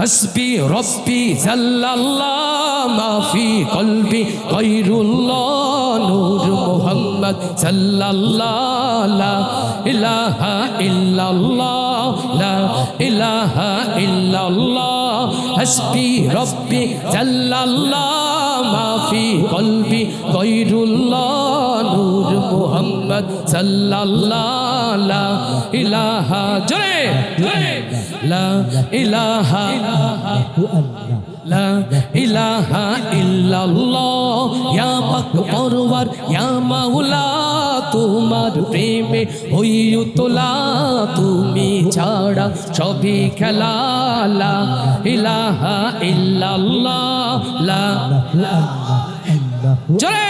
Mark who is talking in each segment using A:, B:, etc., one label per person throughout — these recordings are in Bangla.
A: হাসবি রব্বি জাল্লাল্লাহ মাফি কলবি গৈরুল্লাহ নূর মোহাম্মদ সাল্লাল্লাহ লা ইলাহা ইল্লাল্লাহ লা ইলাহা ইল্লাল্লাহ হাসবি রব্বি জাল্লাল্লাহ মাফি কলবি গৈরুল্লাহ মোহাম্মদ সাল্লাল্লাহ ইলাহা। জোরে জোরে। লা ইলাহা লা ইলাহা ইল্লাল্লাহ। ইয়া পাক পরওয়ার, ইয়া মাওলা, তোমার প্রেমে হইউ তোলা তুমি ছাড়া সবই খেলা, লা ইলাহা ইল্লাল্লাহ, লা জোরে।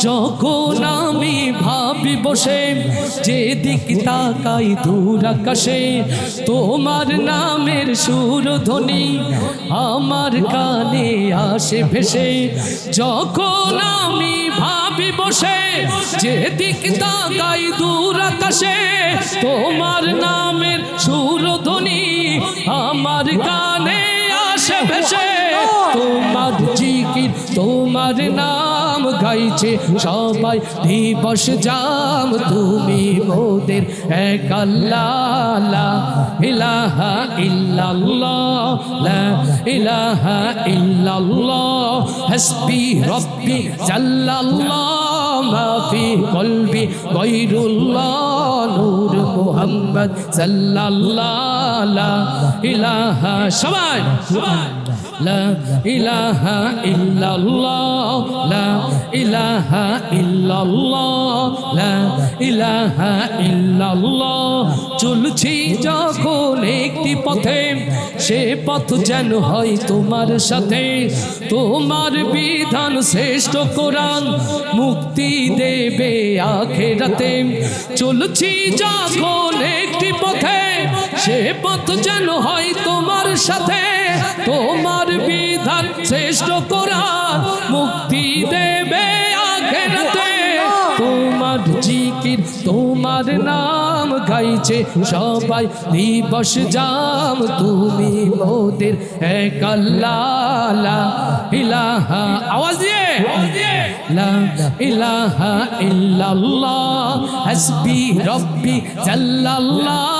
A: যখন আমি ভাবি বসে, যেদিক তাকাই দূর আকাশে, তোমার নামের সুরধ্বনি আমার কানে আসে ভেসে। যখন আমি ভাবি বসে, যেদিক তাকাই দূর আকাশে, তোমার নামের সুরধ্বনি আমার কানে আসে ভেসে। তোমার জিকির, তোমার নাম গাইছে। সবাই দিবস জাম, তুমি মোদের এক আল্লাহ। ইলাহা ইল্লাল্লাহ, লা ইলাহা ইল্লাল্লাহ। হাসবি রব্বি জাল্লাল্লাহ। মাফি কলবি গৈরুল্লাহ নূর মুহাম্মদ সাল্লাল্লাহ ইলাহা সবাই লা ইলাহা ইল্লাল্লাহ লা ইলাহা ইল্লাল্লাহ, লা ইলাহা ইল্লাল্লাহ। চলছি যখন একটি পথে, সে পথ যেন হয় তোমার সাথে। তোমার বিধান শ্রেষ্ঠ কোরআন, মুক্তি দেবে আখেরাতে। চলছি যখন একটি পথে, সে পথ যেন হয় তোমার সাথে। তোমার বিধান শ্রেষ্ঠ কোরআন, মুক্তি তোমার জিকির তোমার নাম গাইছে সবাই। দিবস জাম, তুমি মোদের এক আল্লাহ। ইলাহা, আওয়াজ দিয়ে। ইলাহা ইল্লাল্লাহ। হাসবি রব্বি জাল্লাল্লাহ।